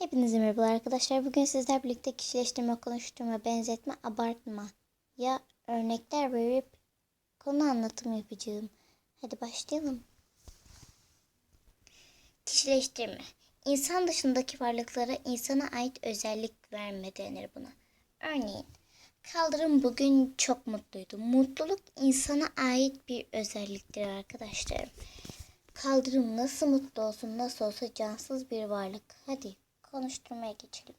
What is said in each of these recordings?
Hepinize merhabalar arkadaşlar. Bugün sizler birlikte kişileştirme, konuşturma, benzetme, abartma ya örnekler verip konu anlatımı yapacağım. Hadi başlayalım. Kişileştirme. İnsan dışındaki varlıklara insana ait özellik verme denir buna. Örneğin, kaldırım bugün çok mutluydu. Mutluluk insana ait bir özelliktir arkadaşlarım. Kaldırım nasıl mutlu olsun, nasıl olsa cansız bir varlık. Hadi konuşturmaya geçelim.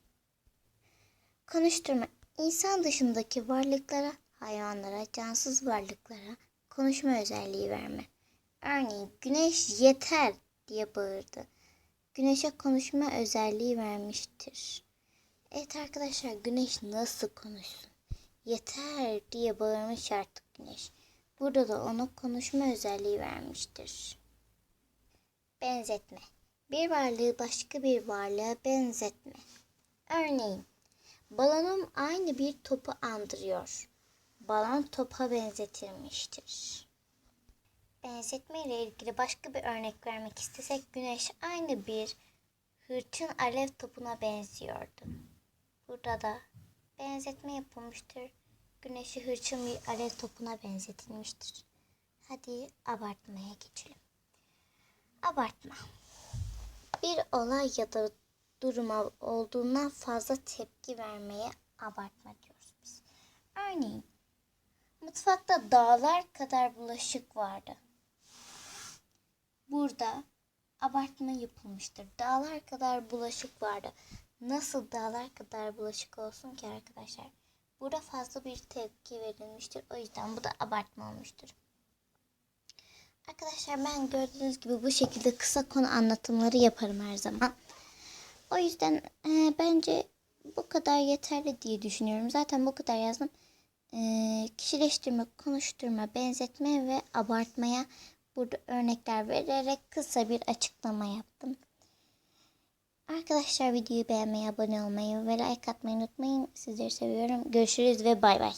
Konuşturma, insan dışındaki varlıklara, hayvanlara, cansız varlıklara konuşma özelliği verme. Örneğin güneş yeter diye bağırdı. Güneşe konuşma özelliği vermiştir. Evet arkadaşlar güneş nasıl konuşsun? Yeter diye bağırmış artık güneş. Burada da ona konuşma özelliği vermiştir. Benzetme. Bir varlığı başka bir varlığa benzetme. Örneğin, balonum aynı bir topu andırıyor. Balon topa benzetilmiştir. Benzetme ile ilgili başka bir örnek vermek istesek güneş aynı bir hırçın alev topuna benziyordu. Burada da benzetme yapılmıştır. Güneşi hırçın bir alev topuna benzetilmiştir. Hadi abartmaya geçelim. Abartma. Olay ya da duruma olduğundan fazla tepki vermeye abartma diyoruz biz. Örneğin mutfakta dağlar kadar bulaşık vardı. Burada abartma yapılmıştır. Dağlar kadar bulaşık vardı. Nasıl dağlar kadar bulaşık olsun ki arkadaşlar? Burada fazla bir tepki verilmiştir. O yüzden bu da abartma olmuştur. Arkadaşlar ben gördüğünüz gibi bu şekilde kısa konu anlatımları yaparım her zaman. O yüzden e, bence bu kadar yeterli diye düşünüyorum. Zaten bu kadar yazdım. E, kişileştirme, konuşturma, benzetme ve abartmaya burada örnekler vererek kısa bir açıklama yaptım. Arkadaşlar videoyu beğenmeyi, abone olmayı ve like atmayı unutmayın. Sizleri seviyorum. Görüşürüz ve bay bay.